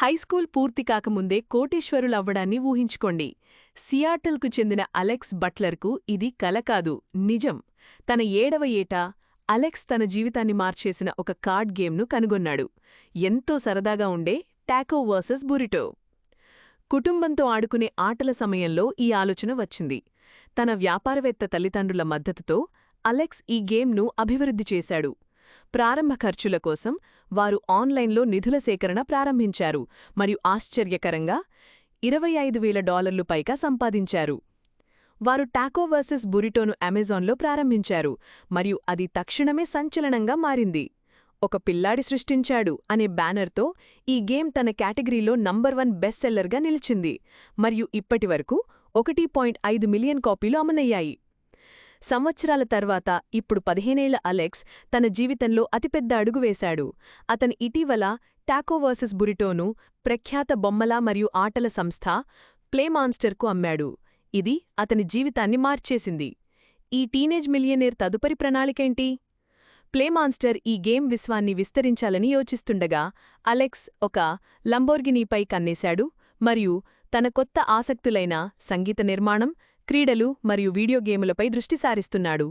High school పూర్తి కాకముందే కోటేశ్వరులవ్వడాన్ని ఊహించుకోండి. సియాటల్కు చెందిన అలెక్స్ బట్లర్కు ఇది కల కాదు నిజం. తన ఏడవ ఏటా అలెక్స్ తన జీవితాన్ని మార్చేసిన ఒక కార్డ్ గేమ్ను కనుగొన్నాడు. ఎంతో సరదాగా ఉండే టాకో వర్సెస్ బురిటో. కుటుంబంతో ఆడుకునే ఆటల సమయంలో ఈ ఆలోచన వచ్చింది. తన వ్యాపారవేత్త తల్లిదండ్రుల మద్దతుతో అలెక్స్ ఈ గేమ్ను అభివృద్ధి చేశాడు. ప్రారంభ ఖర్చుల కోసం వారు ఆన్లైన్లో నిధుల సేకరణ ప్రారంభించారు మరియు ఆశ్చర్యకరంగా ఇరవై ఐదు వేల డాలర్లు పైగా సంపాదించారు. వారు టాకో వర్సెస్ బురిటోను అమెజాన్లో ప్రారంభించారు మరియు అది తక్షణమే సంచలనంగా మారింది. ఒక పిల్లాడి సృష్టించాడు అనే బ్యానర్తో ఈ గేమ్ తన కేటగిరీలో నంబర్ వన్ బెస్ట్ సెల్లర్గా నిలిచింది మరియు ఇప్పటివరకు ఒకటి పాయింట్ ఐదు మిలియన్ కాపీలు అమలయ్యాయి. సంవత్సరాల తర్వాత ఇప్పుడు పదిహేనేళ్ళ అలెక్స్ తన జీవితంలో అతిపెద్ద అడుగు వేశాడు. అతను ఇటీవల టాకో వర్సెస్ బురిటోను ప్రఖ్యాత బొమ్మల మరియు ఆటల సంస్థ ప్లేమాన్స్టర్కు అమ్మాడు. ఇది అతని జీవితాన్ని మార్చేసింది. ఈ టీనేజ్ మిలియనేర్ తదుపరి ప్రణాళికేంటి? ప్లేమాన్స్టర్ ఈ గేమ్ విశ్వాన్ని విస్తరించాలని యోచిస్తుండగా అలెక్స్ ఒక లంబోర్గినీపై కన్నేశాడు మరియు తన కొత్త ఆసక్తులైన సంగీత నిర్మాణం క్రీడలు మరియు వీడియో గేములపై దృష్టి సారిస్తున్నాడు.